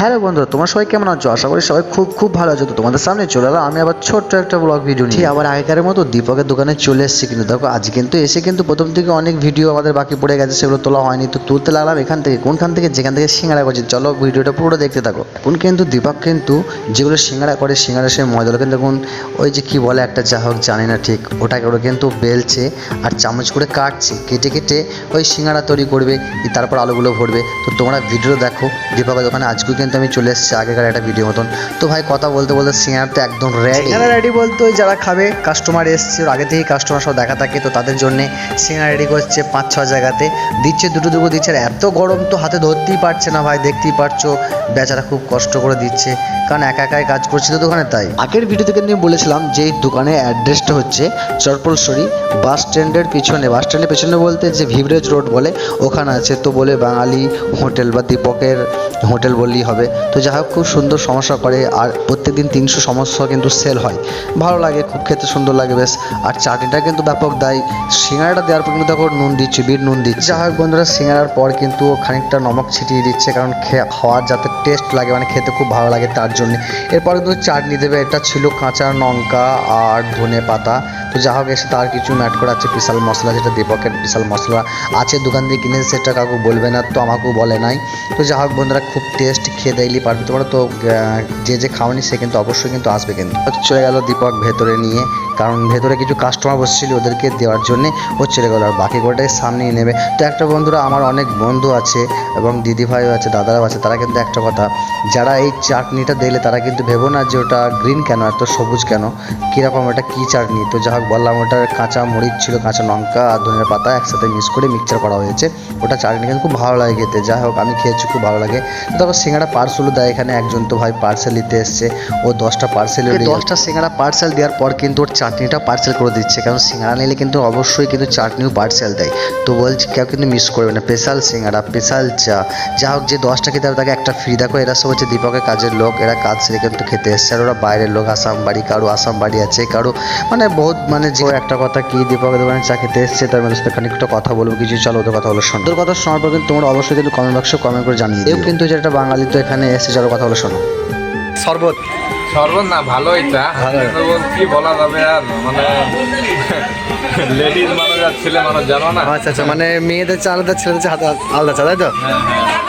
Hello বন্ধু তোমার সবাই কেমন আছো? আশা করি সবাই খুব খুব ভালো আছো। তো তোমাদের সামনে চলে এলাম, আমি আবার ছোট্ট একটা ব্লগ ভিডিও নিয়ে। আবার আগেকারের মতো দীপকের দোকানে চলে এসেছি কিন্তু। দেখো, আজ কিন্তু এসে কিন্তু প্রথম থেকে অনেক ভিডিও আমাদের বাকি পড়ে গেছে, সেগুলো তোলা হয়নি। তো তুলতে লাগলাম এখান থেকে, কোনখান থেকে, যেখান থেকে সিঙ্গারা করছে। চলো ভিডিওটা পুরো দেখতে থাকো। এখন কিন্তু দীপক কিন্তু যেগুলো সিঙ্গারা করে, সিঙ্গারা সে ময়দাগুলো কিন্তু দেখুন, ওই যে কি বলে একটা, যা হোক, জানি না ঠিক, ওটাকে ওরা কিন্তু বেলছে আর চামচ করে কাটছে। কেটে কেটে ওই সিঙ্গারা তৈরি করবে, তারপর আলুগুলো ভরবে। তো তোমরা ভিডিও দেখো, দীপকের দোকানে আজকে কিন্তু আমি চলে এসেছি আগেকার একটা ভিডিও মতন। তো ভাই কথা বলতে বলতে সিঙ্গারা তো একদম রেডি রেডি বলতে ওই যারা খাবে কাস্টমার এসছে আগে থেকেই কাস্টমার সব দেখা থাকে তো তাদের জন্যে সিঙ্গারা রেডি করছে পাঁচ ছ জায়গাতে। দিচ্ছে দুটো দুটো দিচ্ছে আর এত গরম তো হাতে ধরতেই পারছে না ভাই দেখতেই পারছ। বেচারা খুব কষ্ট করে দিচ্ছে কারণ একা একাই কাজ করছিল দোকানে তাই। আগের ভিডিও থেকে আমি বলেছিলাম যে এই দোকানের অ্যাড্রেসটা হচ্ছে চরপলসরি বাস স্ট্যান্ডের পিছনে। বাস স্ট্যান্ডের পিছনে বলতে যে ভিভরেজ রোড বলে ওখানে আছে তো বলে বাঙালি হোটেল বা দীপকের হোটেল বললেই হবে। তো যাই হোক, খুব সুন্দর সমস্যা করে। আর প্রত্যেক দিন তিনশো সমস্যা কিন্তু সেল হয়। ভালো লাগে, খুব খেতে সুন্দর লাগে, বেশ। আর চাটনিটা কিন্তু ব্যাপক দেয়। সিঙ্গারাটা দেওয়ার পর কিন্তু দেখো নুন দিচ্ছে, বিট নুন দিচ্ছে। যাই হোক বন্ধুরা, সিঙ্গারার পর কিন্তু খানিকটা নমক ছিটিয়ে দিচ্ছে, কারণ খাওয়ার যাতে টেস্ট লাগে মানে খেতে খুব ভালো লাগে তার জন্য। এরপর কিন্তু চাটনি দেবে, এটা ছিল কাঁচা লঙ্কা আর ধনে পাতা। তো যা হোক, এসে তার কিছু ম্যাট করা আছে, বিশাল মশলা, যেটা দীপকের বিশাল মশলা আছে। দোকান দিয়ে কিনে সেটা কাউকে বলবে না, তো আমাকেও বলে নাই। তো যা হোক বন্ধুরা, খুব টেস্ট খেয়ে দেখলেই পারবে। তোমরা তো যে যে খাওয়ানি সে কিন্তু অবশ্যই কিন্তু আসবে কিন্তু। চলে গেল দীপক ভেতরে নিয়ে, কারণ ভেতরে কিছু কাস্টমার বসছিল ওদেরকে দেওয়ার জন্যে, ও চলে গেলো। আর বাকি গোটাই সামনেই নেবে। তো একটা বন্ধুরা, আমার অনেক বন্ধু আছে এবং দিদি ভাইও আছে, দাদারাও আছে, তারা কিন্তু একটা কথা, যারা এই চাটনিটা দেখলে তারা কিন্তু ভেবো না যে ওটা গ্রিন কেন এত সবুজ কেন? কীরকম ওটা কী চাটনি? তো যা হোক, বললাম ওটার কাঁচা মরিচ ছিল, কাঁচা লঙ্কা আর ধনের পাতা একসাথে মিক্স করে মিক্সচার করা হয়েছে। ওটা চাটনি কিন্তু খুব ভালো লাগে খেতে। যাই হোক, আমি খেয়েছি, খুব ভালো লাগে। তারপর সিঙ্গারা পার্সেলও দেয় এখানে একজন তো ভাই পার্সেল নিতে এসছে। ও দশটা পার্সেল দশটা সিঙ্গারা পার্সেল দেওয়ার পর কিন্তু ওর চাটনিটা পার্সেল করে দিচ্ছে। কারণ সিঙ্গারা নিলে কিন্তু অবশ্যই কিন্তু চাটনিও পার্সেল দেয়। তো বলছি কেউ কিন্তু মিস করবে না। স্পেশাল সিঙ্গারা স্পেশাল চা যা হোক যে দশটা খেতে হবে তাকে একটা ফ্রি দেখো। এরা সব হচ্ছে দীপকের কাজের লোক এরা কাজ সেরে কিন্তু খেতে এসছে। আর ওরা বাইরের লোক আসাম বাড়ি কারও আসাম বাড়ি আছে কারও মানে বহুত মানে যে একটা কথা কি দীপকের দোকানে চা খেতে এসছে তার মধ্যে সাথে খানিকটা কথা বলব কিছু চলো ওদের কথা হলো শোনো। ওদের কথা শোনার পর কিন্তু তোমরা অবশ্যই কিন্তু কমেন্ট বক্সে কমেন্ট করে জানিয়ে দিও। কিন্তু যেটা বাঙালি তো এখানে এসে চলো কথা বলে শোনো। শরবত। শরবত না ভালো এটা ভালো। কি বলা যাবে আর? মানে লেডিজ মানুষ আর ছেলে মানুষ জানো না? আচ্ছা আচ্ছা মানে মেয়েদের চা আলাদা ছেলেদের চা আলাদা- আলাদা চা তাই তো? হ্যাঁ, হ্যাঁ।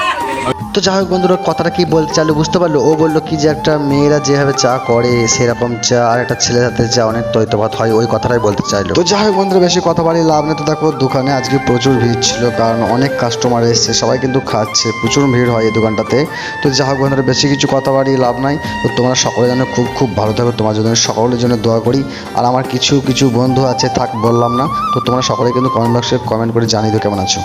তো যাই হোক বন্ধুরা, কথাটা কি বলতে চাইলো বুঝতে পারল? ও বলল কি যে একটা মেয়েরা যেভাবে চা করে, সেরকম চা আর একটা ছেলের হাতে চা, অনেক তৈতফাত হয়, ওই কথাটাই বলতে চাইলো। তো যাই হোক বন্ধুরা, বেশি কথা বাড়ি লাভ নেই। তো দেখো, দোকানে আজকে প্রচুর ভিড় ছিল, কারণ অনেক কাস্টমার এসছে, সবাই কিন্তু খাচ্ছে, প্রচুর ভিড় হয় এই দোকানটাতে। তো যাই হোক বন্ধুরা, বেশি কিছু কথা বাড়ি লাভ নাই। তো তোমরা সকলে যেন খুব খুব ভালো থাকো, তোমার জন্য, সকলের জন্য দোয়া করি। আর আমার কিছু কিছু বন্ধু আছে, থাক বললাম না, তো তোমরা সকলে কিন্তু কমেন্ট বক্সে কমেন্ট করে জানিয়ে দিও কেমন আছো।